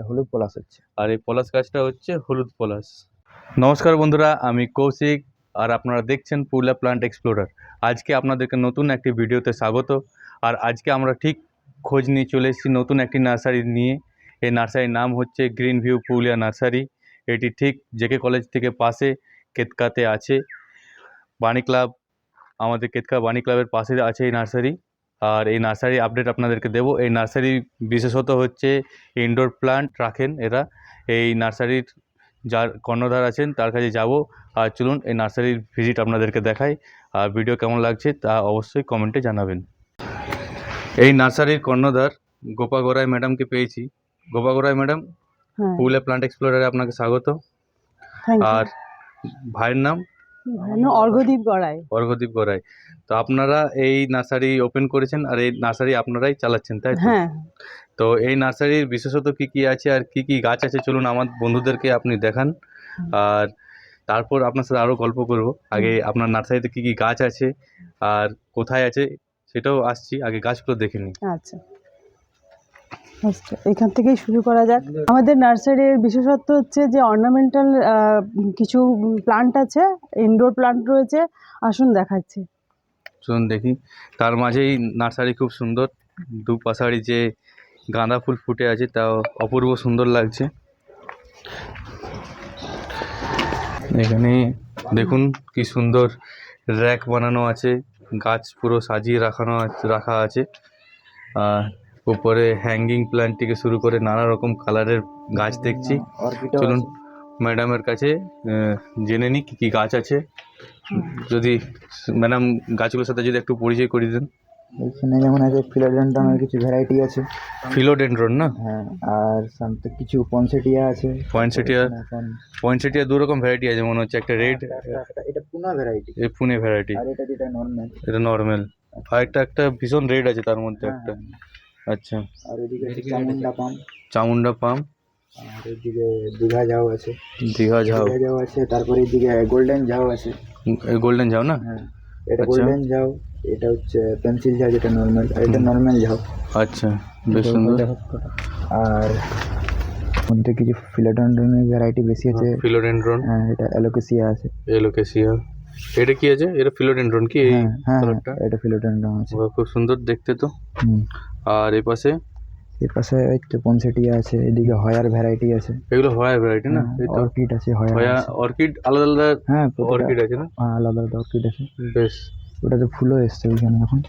এটা হলুদ পলাশ হচ্ছে। আর এই পলাশ গাছটা হচ্ছে হলুদ পলাশ। নমস্কার বন্ধুরা আমি কৌশিক আর আপনারা দেখছেন পুরুলিয়া প্লান্ট এক্সপ্লোরার আজকে আপনাদেরকে নতুন একটি ভিডিওতে স্বাগত। আর আজকে আমরা ঠিক খোঁজ নিয়ে চলে এসেছি নতুন একটি নার্সারি নিয়ে। এই নার্সারির নাম হচ্ছে গ্রিন ভিউ পুরুলিয়া নার্সারি এটি ঠিক জেকে কলেজ থেকে পাশে কেতকাতে আছে। বাণী ক্লাব আমাদের কেতকা বাণী ক্লাবের পাশে আছে এই নার্সারি। আর এই নার্সারি আপডেট আপনাদেরকে দেবো। এই নার্সারি বিশেষত হচ্ছে ইনডোর প্লান্ট রাখেন এরা। এই নার্সারির যার কর্ণধার আছেন তার কাছে যাব। আর চলুন এই নার্সারির ভিজিট আপনাদেরকে দেখাই। আর ভিডিও কেমন লাগছে তা অবশ্যই কমেন্টে জানাবেন। এই নার্সারির কর্ণধার গোপা ম্যাডামকে পেয়েছি। গোপা ম্যাডাম হ্যাঁ। প্লান্ট এক্সপ্লোরারে আপনাকে স্বাগত আর ভাইয়ের নাম অর্ঘদীপ গড়াই। অর্ঘদীপ গোরাই তো আপনারা এই নার্সারি ওপেন করেছেন আর এই নার্সারি আপনারাই চালাচ্ছেন তাই হ্যাঁ। তো এই নার্সারির বিশেষত কি কি আছে আর কি কি গাছ আছে? চলুন আমার বন্ধুদেরকে আপনি দেখান। আর তারপর আপনার সাথে আরও গল্প করব। আগে আপনার নার্সারিতে কি কি গাছ আছে আর কোথায় আছে সেটাও আসছি। আগে গাছগুলো দেখে নিই। আচ্ছা। আচ্ছা এখান থেকেই শুরু করা যাক। আমাদের নার্সারির বিশেষত্ব হচ্ছে যে অর্নামেন্টাল কিছু প্লান্ট আছে ইনডোর প্লান্ট রয়েছে। আসুন দেখাচ্ছি। চলুন দেখি। তার মাঝেই নার্সারি খুব সুন্দর। দু পাশাড়ি যে গাঁদা ফুল ফুটে আছে তা অপূর্ব সুন্দর লাগছে। এখানে দেখুন কি সুন্দর র্যাক বানানো আছে। গাছ পুরো সাজিয়ে রাখানো রাখা আছে। আর উপরে হ্যাঙ্গিং প্ল্যান্ট থেকে শুরু করে নানা রকম কালারের গাছ দেখছি। অর্কিডও চলুন ম্যাডামের কাছে জেনে নিই কী কী গাছ আছে। যদি ম্যাডাম গাছগুলোর সাথে যদি একটু পরিচয় করিয়ে দেন। এখানে যেমন আছে ফিলোডেন্ড্রনের কিছু ভ্যারাইটি আছে। ফিলোডেন্ড্রন না? হ্যাঁ আর সামতে কিছু পনসেটিয়া আছে। পয়েন্টসেটিয়া পয়েন্টসেটিয়া দু রকম ভ্যারাইটি আছে মনে হচ্ছে একটা রেড একটা- একটা- এটা পুনা ভ্যারাইটি এ পুনে ভ্যারাইটি আর এটা যেটা নর্মাল এটা নর্মাল আর একটা একটা ভীষণ রেড আছে তার মধ্যে একটা। আচ্ছা। আর ওইদিকে আছে চামুন্ডা পাম। চামুন্ডা পাম। আর ওইদিকে দীঘা ঝাউ আছে। দীঘা ঝাউ দীঘা ঝাউ। আছে তারপরে এইদিকে গোল্ডেন ঝাউ আছে। গোল্ডেন ঝাউ না? হ্যাঁ এটা আচ্ছা। গোল্ডেন ঝাউ এটা হচ্ছে পেন্সিল ঝাউ যেটা নর্মাল আর এটা নর্মাল ঝাউ। আচ্ছা বেশ সুন্দর। আর মধ্যে কিছু ফিলোডেন্ড্রনের ভ্যারাইটি বেশি আছে। ফিলোডেন্ড্রন। হ্যাঁ এটা অ্যালোকেসিয়া আছে। এলোকেসিয়া এটা কি আছে? এটা ফিলোডেন্ড্রন কি এই হ্যাঁ হ্যাঁ কালারটা এটা ফিলোডেন্ড্রন আছে। বাহ, খুব সুন্দর দেখতে তো। হুম আর এই পাশে? এর পাশে ওই তো পনসেটিয়া আছে এদিকে হয়ার ভ্যারাইটি আছে। এগুলো হয়া ভ্যারাইটি না? এই তো অর্কিড আছে হয়ার হয়া অর্কিড আলাদা আলাদা হ্যাঁ অর্কিড আছে না? হ্যাঁ, আলাদা আলাদা অর্কিড আছে। বেশ। ওটাতে ফুলও এসছে ওইখানে এখন।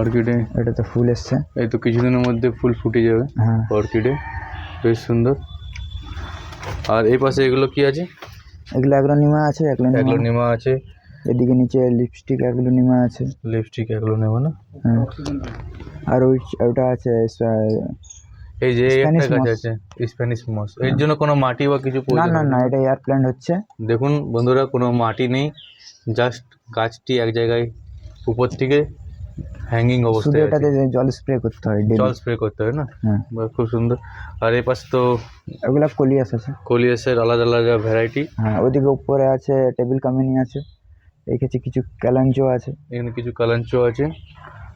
অর্কিডে এটাতে ফুল এসছে। এই তো কিছুদিনের মধ্যে ফুল ফুটে যাবে হ্যাঁ। অর্কিডে বেশ সুন্দর। আর এই পাশে এগুলো কি আছে? এগুলো অ্যাগ্লোনিমা আছে অ্যাগ্লোনিমা আছে। এদিকে নিচে লিপস্টিক এগুলো অ্যাগ্লোনিমা আছে। লিপস্টিক অ্যাগ্লোনিমা না? হ্যাঁ। আর ওই ওটা আছে এই যে একটা গাছ আছে স্প্যানিশ মস এর জন্য কোনো মাটি বা কিছু না না না এটা এয়ার প্ল্যান্ট হচ্ছে। দেখুন বন্ধুরা কোনো মাটি নেই জাস্ট গাছটি এক জায়গায় উপর থেকে হ্যাঙ্গিং অবস্থায় এটাতে জল স্প্রে করতে হয়। জল স্প্রে করতে হয় না? হ্যাঁ। খুব সুন্দর। আর এই পাশে তো ওগুলা কলিয়াস আছে। কলিয়াসের আলাদা আলাদা ভ্যারাইটি হ্যাঁ ওইদিকে উপরে আছে টেবিল কামিনি আছে। এই কাছে কিছু ক্যালাঞ্চো আছে। এখানে কিছু কালাঞ্চো আছে।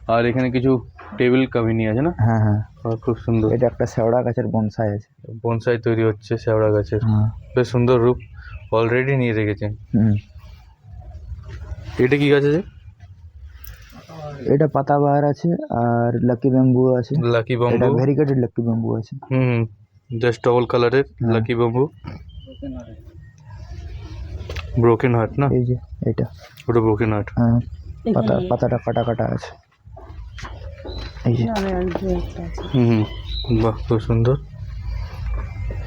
আর এখানে কিছু টেবিল কামিনি আছে না? হ্যাঁ হ্যাঁ। খুব সুন্দর। এটা একটা শেওড়া গাছের বনসাই আছে। বনসাই তৈরি হচ্ছে শেওড়া গাছের। হ্যাঁ। বেশ সুন্দর রূপ। অলরেডি নিয়ে রেখেছেন। হুম। এটা কি গাছ আছে? এটা পাতাবাহার আছে আর লাকি ব্যাম্বু আছে। লাকি এটা বাম্বু ভেরিকেটেড লাকি ব্যাম্বু আছে। হুম জাস্ট ডবল কালারের। লাকি বাম্বু ব্রোকেন হার্ট না? এই যে এটা। ওটা ব্রোকেন হার্ট হ্যাঁ পাতা পাতাটা কাটা কাটা আছে। এই যে। হুম বাহ খুব সুন্দর।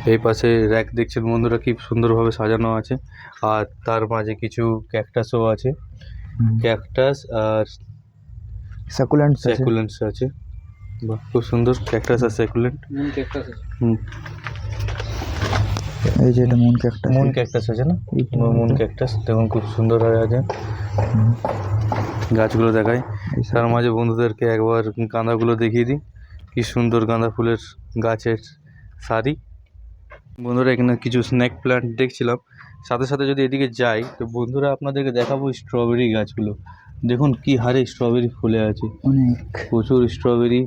এই পাশে র্যাক দেখছেন বন্ধুরা কি সুন্দরভাবে সাজানো আছে। আর তার মাঝে কিছু ক্যাকটাসও আছে। ক্যাকটাস আর সাকুলেন্টস আছে। স্যাকুলেন্টস আছে। বাহ খুব সুন্দর। ক্যাকটাস আর স্যাকুলেন্ট হুম। এই যে এটা মুন ক্যাকটাস মুন ক্যাকটাস আছে না? মুন ক্যাকটাস দেখুন খুব সুন্দর হয়ে আছে। গাছগুলো দেখাই। তার মাঝে বন্ধুদেরকে একবার গাঁদাগুলো দেখিয়ে দিই। কি সুন্দর গাঁদা ফুলের গাছের সারি। বন্ধুরা এখানে কিছু স্ন্যাক প্ল্যান্ট দেখছিলাম। সাথে সাথে যদি এদিকে যাই তো বন্ধুরা আপনাদেরকে দেখাবো স্ট্রবেরি গাছগুলো। দেখুন কি হারে স্ট্রবেরি ফুলে আছে। অনেক। প্রচুর স্ট্রবেরি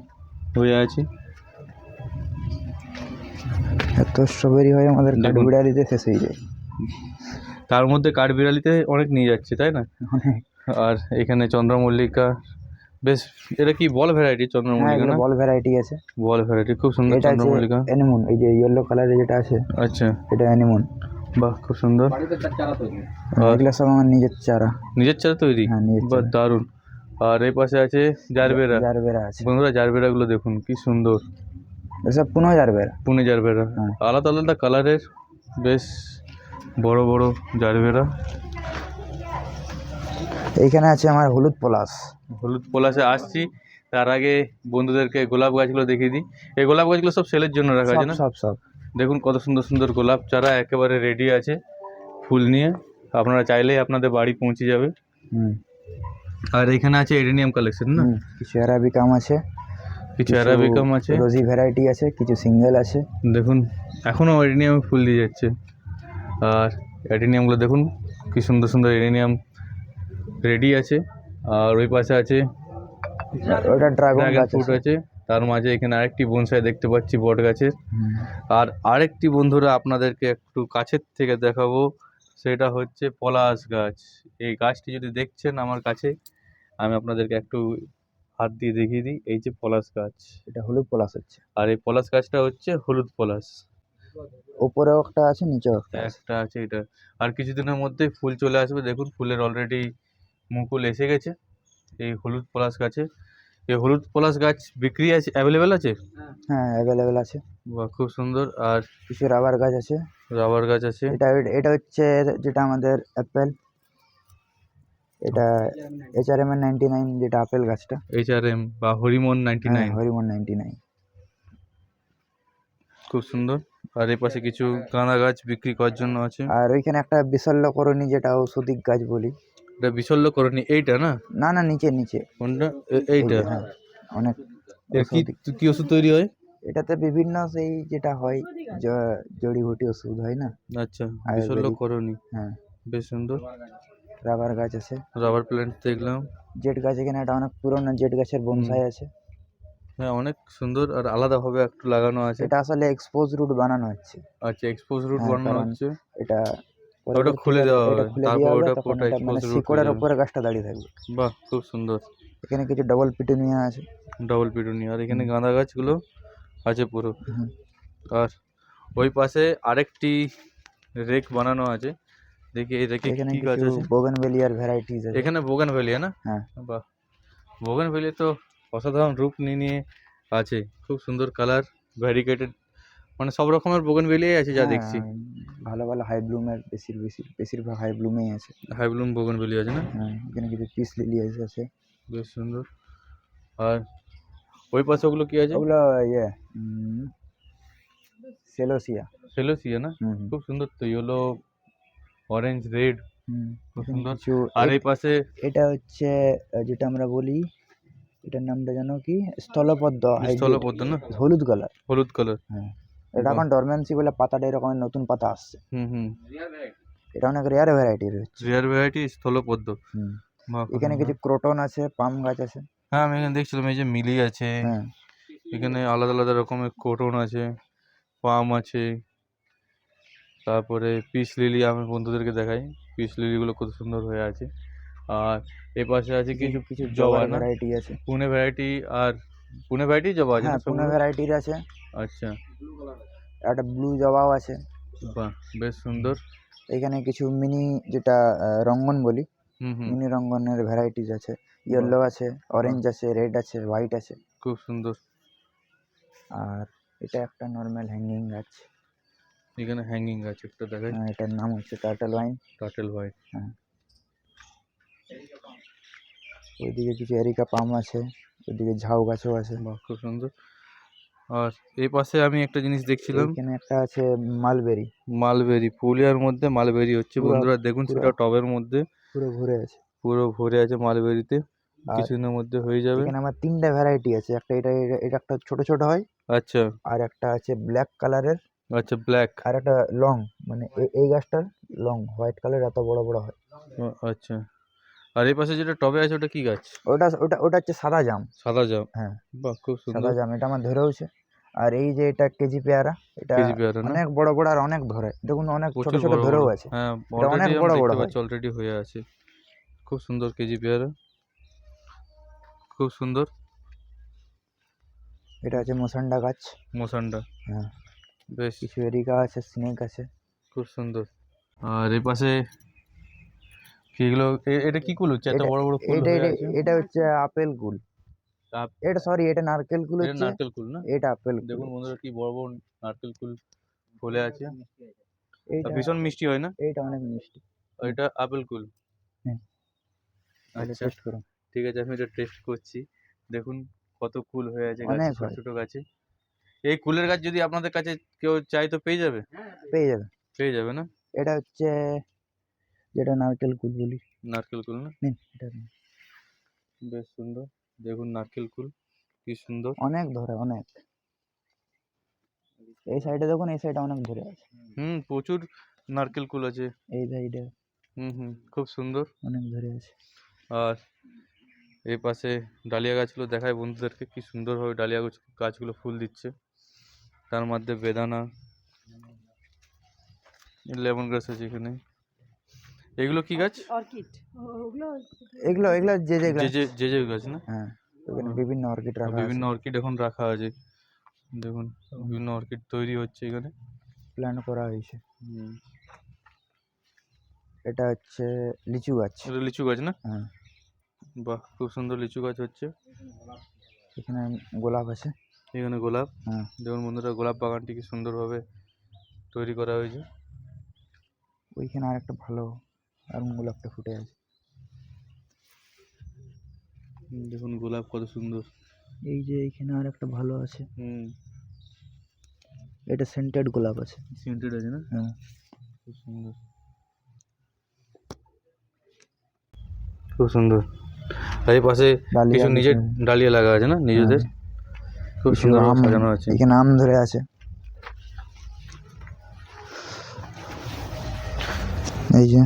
হয়ে আছে। এত স্ট্রবেরি হয় আমাদের। কাঠবিড়ালিতে শেষ হয়ে যায়। তার মধ্যে কাঠবিড়ালিতে অনেক নিয়ে যাচ্ছে তাই না? অনেক। আর এখানে চন্দ্রমল্লিকা বেশ এটা কি বল ভ্যারাইটি চন্দ্রমল্লিকা না? বল ভ্যারাইটি আছে। বল ভ্যারাইটি খুব সুন্দর চন্দ্রমল্লিকা। অ্যানিমন এই যে ইয়েলো কালারের যেটা আছে আচ্ছা। এটা অ্যানিমন বাহ খুব সুন্দর। আর এগুলো সব আমার নিজের চারা। নিজের চারা তৈরি? হ্যাঁ বাহ দারুণ। আর এই পাশে আছে জারবেরা। জারবেরা আছে। বন্ধুরা জারবেরাগুলো দেখুন কি সুন্দর। এসব পুনো জারবেরা পুনে জারবেরা হ্যাঁ। আলাদা আলাদা কালারের বেশ বড় বড় জারবেরা এইখানে আছে আমার হলুদ পলাশ। হলুদ পলাশে আসছি। তার আগে বন্ধুদেরকে গোলাপ গাছগুলো দেখিয়ে দিই। এই গোলাপ গাছগুলো সব সেলের জন্য রাখা আছে সব না? সব সব। দেখুন কত সুন্দর সুন্দর গোলাপ। চারা একেবারে রেডি আছে ফুল নিয়ে আপনারা চাইলেই আপনাদের বাড়ি পৌঁছে যাবে। হুম। আর এখানে আছে এডেনিয়াম কালেকশন না? হুম, কিছু অ্যারাবিকাম আছে। কিছু অ্যারাবিকাম আছে। রোজি ভ্যারাইটি আছে কিছু সিঙ্গেল আছে। দেখুন এখনও এডেনিয়াম ফুল দিয়ে যাচ্ছে। আর এডেনিয়ামগুলো দেখুন কি সুন্দর সুন্দর এডেনিয়াম রেডি আছে। আর ওই পাশে আছে ওটা ড্রাগন গাছ ফ্রুট আছে। তার মাঝে এখানে আরেকটি বনসাই দেখতে পাচ্ছি বট গাছের। আর আরেকটি বন্ধুরা আপনাদেরকে একটু কাছের থেকে দেখাবো সেটা হচ্ছে পলাশ গাছ। এই গাছটি যদি দেখছেন আমার কাছে আমি আপনাদেরকে একটু হাত দিয়ে দেখিয়ে দিই এই যে পলাশ গাছ। এটা হলুদ পলাশ হচ্ছে। আর এই পলাশ গাছটা হচ্ছে হলুদ পলাশ। উপরেও একটা আছে নিচেও একটা আছে। একটা আছে এটা। আর কিছুদিনের মধ্যেই ফুল চলে আসবে। দেখুন ফুলের অলরেডি মুকুল এসে গেছে এই হলুদ পলাশ গাছে। এই হলুদ পলাশ গাছ বিক্রি আছে অ্যাভেলেবেল আছে? হ্যাঁ অ্যাভেলেবেল আছে। বাহ খুব সুন্দর। আর কিছু রাবার গাছ আছে। রাবার গাছ আছে। এটা এটা হচ্ছে যেটা আমাদের অ্যাপেল এটা এইচ আর এম এর নাইনটি নাইন যেটা আপেল গাছটা। এইচ আর এম বা Harimon ninety nine Harimon ninety nine খুব সুন্দর। আর এই পাশে কিছু গাঁদা গাছ বিক্রি করার জন্য আছে। আর ওইখানে একটা বিশল্যকরণী যেটা ঔষধিক গাছ বলি। এটা বিশল্য করনি এইটা না? না না নিচে নিচে। কোনটা? এইটা? হ্যাঁ অনেক কি কি ওষুধ তৈরি হয়? এটাতে বিভিন্ন সেই যেটা হয় জড়িবুটি ওষুধ হয় না? আচ্ছা বিশল্য আয়ুর্বেদিক। হ্যাঁ। বেশ সুন্দর। রাবার গাছ আছে। রাবার প্ল্যান্ট দেখলাম। জেট গাছ এখানে একটা অনেক পুরোনো জেট গাছের বনসাই আছে। হ্যাঁ অনেক সুন্দর আর আলাদাভাবে একটু লাগানো আছে। এটা আসলে এক্সপোজ রুট বানানো হচ্ছে। আচ্ছা এক্সপোজ রুট হ্যাঁ, বানানো হচ্ছে। এটা ওটা খুলে দেওয়া হবে, তারপর ওটা পুরোটা এটা মানে শিকড়ের উপরে গাছটা দাঁড়িয়ে থাকবে। বাহ খুব সুন্দর। এখানে কিছু ডবল পিটুনিয়া আছে। ডাবল পিটুনি আর এখানে গাঁদা গাছগুলো আছে পুরো। আর ওই পাশে আরেকটি রেক বানানো আছে। দেখি এই রেকে এখানে কি গাছ আছে বোগেনভেলিয়ার ভ্যারাইটিস আছে এখানে বোগান ভ্যালি না হ্যাঁ বাহ বোগান ভ্যালি তো অসাধারণ রূপ নিয়ে নিয়ে আছে খুব সুন্দর কালার ভ্যারিকেটেড মানে সব রকমের বোগান ভ্যালিই আছে যা দেখছি ভালো ভালো হাই ব্লুমের বেশির বেশি বেশিরভাগ হাই ব্লুমেই আছে হাইব্লুম বোগান ভ্যালি আছে না হ্যাঁ এখানে কিছু পিস লিলি আছে বেশ সুন্দর আর ওই পাশে ওগুলো কি আছে ওগুলো ইয়ে সেলোসিয়া সেলোসিয়া না খুব সুন্দর তো ইয়েলো অরেঞ্জ রেড খুব সুন্দর। আর এই পাশে এটা হচ্ছে যেটা আমরা বলি এটার নামটা জানো কি? স্থলপদ্ম স্থলপদ্ম না? হলুদ কালার হলুদ কালার হ্যাঁ। এটা এখন ডরমেন্সি বলে পাতাটা এরকম নতুন পাতা আসছে। হুম হুম। এটা অনেক রেয়ার ভ্যারাইটি রয়েছে রেয়ার ভ্যারাইটি স্থলপদ্ম। হুম। এখানে কিছু ক্রোটন আছে পাম গাছ আছে। হ্যাঁ আমি এখানে দেখছিলাম এই যে মিলি আছে। হ্যাঁ। এখানে আলাদা আলাদা রকমের ক্রোটন আছে পাম আছে। তারপরে পিস লিলি আমি বন্ধুদেরকে দেখাই। পিস লিলিগুলো কত সুন্দর হয়ে আছে। আর এ পাশে আছে কিছু কিছু জবা না? ভ্যারাইটি আছে। পুনে ভ্যারাইটি আর পুনে ভ্যারাইটি জবা আছে হ্যাঁ পুনে? ভ্যারাইটির আছে। আচ্ছা। একটা ব্লু জবাও আছে। বাহ বেশ সুন্দর। এখানে কিছু মিনি যেটা রঙ্গন বলি হুম হুম। মিনি রঙ্গনের ভ্যারাইটিস আছে। ইয়েলো আছে অরেঞ্জ আছে রেড আছে হোয়াইট আছে। খুব সুন্দর। আর এটা একটা নর্মাল হ্যাঙ্গিং গাছ। এখানে হ্যাঙ্গিং আছে একটা দেখাই। আহ, এটার নাম হচ্ছে টার্টল ওয়াইন টাটেল হোয়াইট ওইদিকে কিছু এরিকা পাম আছে ওইদিকে ঝাউ গাছও আছে। বাহ খুব সুন্দর। আর এই পাশে আমি একটা জিনিস দেখছিলাম। এখানে একটা আছে মালবেরি মালবেরি পুরুলিয়ার মধ্যে মালবেরি হচ্ছে। বন্ধুরা দেখুন সেটা টবের মধ্যে। পুরো ঘুরে আছে। পুরো ভরে আছে মালবেরিতে কিছুদিনের মধ্যে হয়ে যাবে। এখানে আমার তিনটা ভ্যারাইটি আছে। একটা এটা- এটা একটা ছোট ছোট হয় আচ্ছা। আর একটা আছে ব্ল্যাক কালারের আচ্ছা ব্ল্যাক আর একটা লং মানে এই গাছটার লং হোয়াইট কালার এত বড় বড় হয়। আচ্ছা। আর এই পাশে যেটা টবে আছে ওটা কি গাছ? ওটা ওটা ওটা হচ্ছে সাদা জাম। সাদা জাম? হ্যাঁ। বাহ খুব সুন্দর। সাদা জাম এটা আমার ধরেওছে আর এই যে এটা কেজি পেয়ারা এটা কেজি পেয়ারা না? অনেক বড় বড় আর অনেক ধরে। দেখুন অনেক ছোট ছোট ধরেও। আছে। হ্যাঁ অনেক বড় বড় অলরেডি হয়ে। আছে। খুব সুন্দর কেজি পেয়ারা। খুব সুন্দর। এটা আছে মোসান্ডা গাছ। মোসান্ডা। হ্যাঁ। বেশ। কিছু এরিকা আছে স্নেক আছে। খুব সুন্দর। আর এই পাশে এগুলো এটা কি কুল হচ্ছে? এত বড় বড় ফুল এটা এটা হচ্ছে আপেল কুল। এটা সরি এটা নারকেল কুল হচ্ছে। নারকেল কুল না? এটা আপেল দেখুন বন্ধুরা কি বড় বড় নারকেল কুল ফুলে আছে। এইটা ভীষণ মিষ্টি হয় না? এইটা অনেক মিষ্টি। এটা আপেল কুল। আচ্ছা টেস্ট করুন। ঠিক আছে আমি এটা টেস্ট করছি। দেখুন কত কুল হয়ে আছে ছোট ছোট গাছে। এই কুলের গাছ যদি আপনাদের কাছে কেউ চাই তো পেয়ে যাবে? পেয়ে যাবে। পেয়ে যাবে না? এটা হচ্ছে যেটা নারকেল কুল বলি। নারকেল কুল না? নিন এটা নিন। বেশ সুন্দর। দেখুন নারকেল কুল কি সুন্দর। অনেক ধরে অনেক। এই সাইডে দেখুন এই সাইডে অনেক ধরে আছে। হুম প্রচুর নারকেল কুল আছে। এই সাইডে হুম হুম খুব সুন্দর। অনেক ধরে আছে। আর এই পাশে ডালিয়া গাছগুলো দেখায় বন্ধুদেরকে কি সুন্দরভাবে ডালিয়া গাছ গাছগুলো ফুল দিচ্ছে। তার মধ্যে বেদানা লেমন গ্রাস আছে এখানে। এগুলো কি গাছ? অর্কিড। ওগুলো এগুলো এগুলো যে যে যে গাছ। যে যে যে গাছ না? হ্যাঁ ওখানে বিভিন্ন অর্কিড রাখা বিভিন্ন অর্কিড এখন রাখা আছে। দেখুন বিভিন্ন অর্কিড তৈরি হচ্ছে এখানে। প্ল্যান করা হয়েছে। এটা হচ্ছে লিচু গাছ। এটা লিচু গাছ না? হ্যাঁ। বাহ খুব সুন্দর লিচু গাছ হচ্ছে। এখানে গোলাপ আছে। এখানে গোলাপ। হ্যাঁ। দেখুন বন্ধুরা গোলাপ বাগানটি কি সুন্দরভাবে তৈরি করা হয়েছে। ওইখানে আর একটা ভালো আর গোলাপটা ফুটে আছে। দেখুন গোলাপ কত সুন্দর। এই যে এইখানে আর একটা ভালো আছে। হুম। এটা সেন্টেড গোলাপ আছে। সিমেন্টেড আছে না? হ্যাঁ। খুব সুন্দর। খুব সুন্দর। আর এই পাশে কিছু নিজের। ডালিয়া লাগা আছে না নিজেদের? খুব সুন্দর আম সাজানো আছে এখানে আম ধরে আছে। এই যে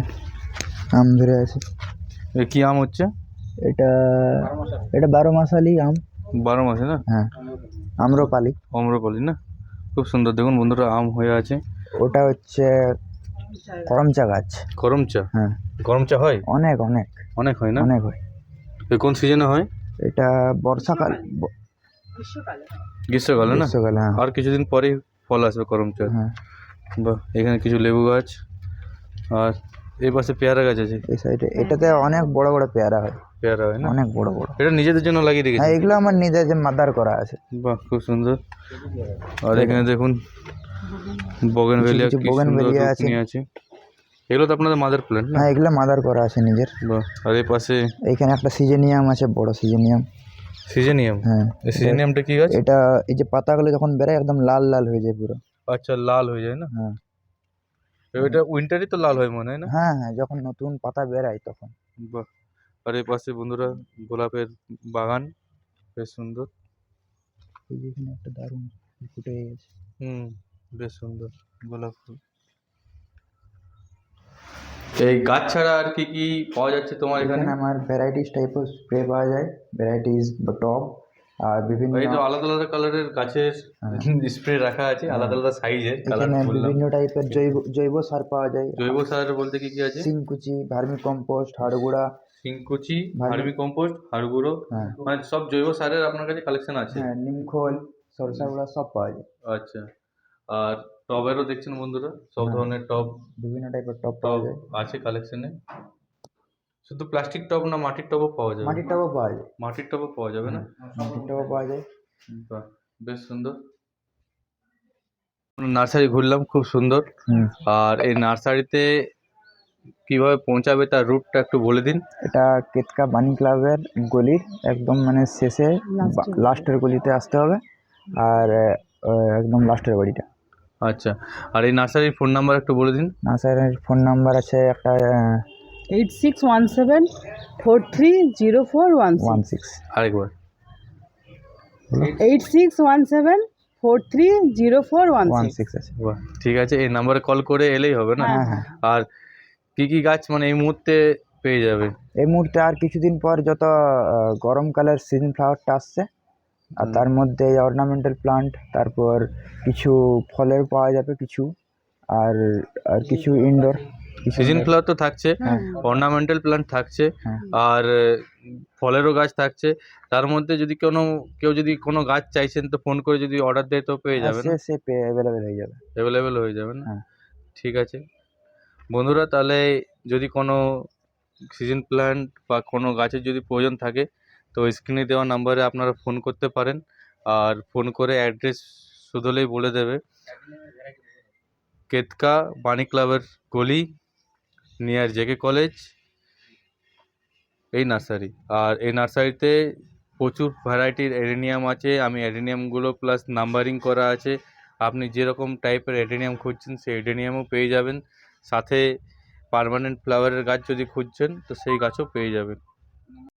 আম ধরে আছে। এ কি আম হচ্ছে? এটা এটা বারো মাসালি আম। বারো মাসে না? হ্যাঁ আম্রপালি। অম্রপালি না? খুব সুন্দর। দেখুন বন্ধুরা আম হয়ে আছে। ওটা হচ্ছে করমচা গাছ। করমচা? হ্যাঁ। করমচা হয়? অনেক অনেক। অনেক হয় না? অনেক হয়। কোন সিজনে হয়? এটা বর্ষাকাল গ্রীষ্মকালে। না? গ্রীষ্মকালে হ্যাঁ। আর কিছুদিন পরেই ফল আসবে গরম চা হ্যাঁ। বাহ এখানে কিছু লেবু গাছ আর এই পাশে পেয়ারা গাছ আছে। এই সাইডে এটাতে অনেক বড় বড় পেয়ারা হয়। পেয়ারা হয় না? অনেক বড় বড়। এটা নিজেদের জন্য লাগিয়ে হ্যাঁ রেখেছি এগুলো আমার নিজের যে মাদার করা আছে। বাহ খুব সুন্দর। আর এখানে দেখুন বগেনভেলিয়া কি সুন্দর bougainvillea আছে। আছে। এগুলো তো আপনাদের মাদার প্ল্যান্ট না? হ্যাঁ এগুলো মাদার করা আছে নিজের। বাহ আর এই পাশে এইখানে একটা সিজেনিয়াম আছে বড় সিজেনিয়াম। সিজেনিয়াম? হ্যাঁ। এই সিজেনিয়ামটা কি গাছ? এটা এই যে পাতাগুলো যখন বেরোয় একদম লাল লাল হয়ে যায় পুরো। আচ্ছা লাল হয়ে যায় না? হ্যাঁ। এটা উইন্টারই তো লাল হয় মনে হয় না? হ্যাঁ হ্যাঁ যখন নতুন পাতা বেরায় তখন। বাহ। আর এই পাশে বন্ধুরা গোলাপের বাগান বেশ সুন্দর। এই যে এখানে একটা দারুণ ফুটে গেছে। হুম বেশ সুন্দর গোলাপ ফুল। এই গাছ ছাড়া আর কি কি পাওয়া যাচ্ছে তোমার এখানে আমার ভ্যারাইটিস টাইপের স্প্রে পাওয়া যায়। ভ্যারাইটিস টব আর বিভিন্ন এই তো আলাদা আলাদা কালারের গাছের স্প্রে রাখা আছে আলাদা আলাদা সাইজের কালার বিভিন্ন টাইপের জৈব জৈব সার পাওয়া যায়। জৈব সার বলতে কি কি আছে? সিংকুচি ভার্মি কম্পোস্ট হাড়গুড়া। সিংকুচি। ভার্মি কম্পোস্ট হাড় গুঁড়ো হ্যাঁ। মানে সব জৈব সারের আপনার কাছে কালেকশন আছে? হ্যাঁ নিমখোল সরষা গুঁড়া সব পাওয়া যায়। আচ্ছা। আর টবেরও দেখছেন বন্ধুরা? সব হ্যাঁ। ধরনের টব বিভিন্ন টাইপের টব পাওয়া টব যায়। আছে কালেকশনে শুধু প্লাস্টিক টব না মাটির টবও পাওয়া যাবে। মাটির টবও পাওয়া যায়। মাটির টবও পাওয়া যাবে না? মাটির টবও পাওয়া যায়। বাহ বেশ সুন্দর। নার্সারি ঘুরলাম খুব সুন্দর। আর এই নার্সারিতে কীভাবে পৌঁছাবে তার রুটটা একটু বলে দিন। এটা কেতকা বাণী ক্লাবের গলির একদম মানে শেষে লাস্টের গলিতে আসতে হবে। আর একদম লাস্টের বাড়িটা। আচ্ছা আর এই নার্সারির ফোন নাম্বার একটু বলে দিন। নার্সারির ফোন নাম্বার আছে একটা eight six one seven four three zero four one one six. আরেকবার। Eight six one seven four three zero four one one six. আছে। বাহ ঠিক আছে এই নাম্বারে কল করে এলেই হবে না? হ্যাঁ হ্যাঁ। আর কি কি গাছ মানে এই মুহূর্তে পেয়ে যাবে? এই মুহূর্তে আর কিছুদিন পর যত গরমকালের সিজন ফ্লাওয়ারটা আসছে আর তার মধ্যে অর্নামেন্টাল প্লান্ট তারপর কিছু ফলের পাওয়া যাবে কিছু আর আর কিছু ইনডোর সিজন ফ্লাওয়ার তো থাকছে হ্যাঁ। অর্নামেন্টাল প্লান্ট থাকছে হ্যাঁ। আর ফলেরও গাছ থাকছে। তার মধ্যে যদি কোনো কেউ যদি কোনো গাছ চাইছেন তো ফোন করে যদি অর্ডার দেয় তো পেয়ে হ্যাঁ, যাবেন সে অ্যাভেলেবেল হয়ে যাবে। অ্যাভেলেবেল হয়ে যাবে না? হ্যাঁ। ঠিক আছে। বন্ধুরা তাহলে যদি কোনো সিজন প্ল্যান্ট বা কোনো গাছের যদি প্রয়োজন থাকে তো স্ক্রিনে দেওয়া নাম্বারে আপনারা ফোন করতে পারেন। আর ফোন করে অ্যাড্রেস শুধলেই বলে দেবে। কেতকা বাণী ক্লাবের গলি নিয়ার জেকে কলেজ এই নার্সারি। আর এই নার্সারিতে প্রচুর ভ্যারাইটির অ্যাডেনিয়াম আছে। আমি অ্যাডেনিয়ামগুলো প্লাস নাম্বারিং করা আছে। আপনি যেরকম টাইপের অ্যাডেনিয়াম খুঁজছেন, সেই অ্যাডেনিয়ামও পেয়ে যাবেন। সাথে পার্মানেন্ট ফ্লাওয়ারের গাছ যদি খুঁজছেন, তো সেই গাছও পেয়ে যাবেন।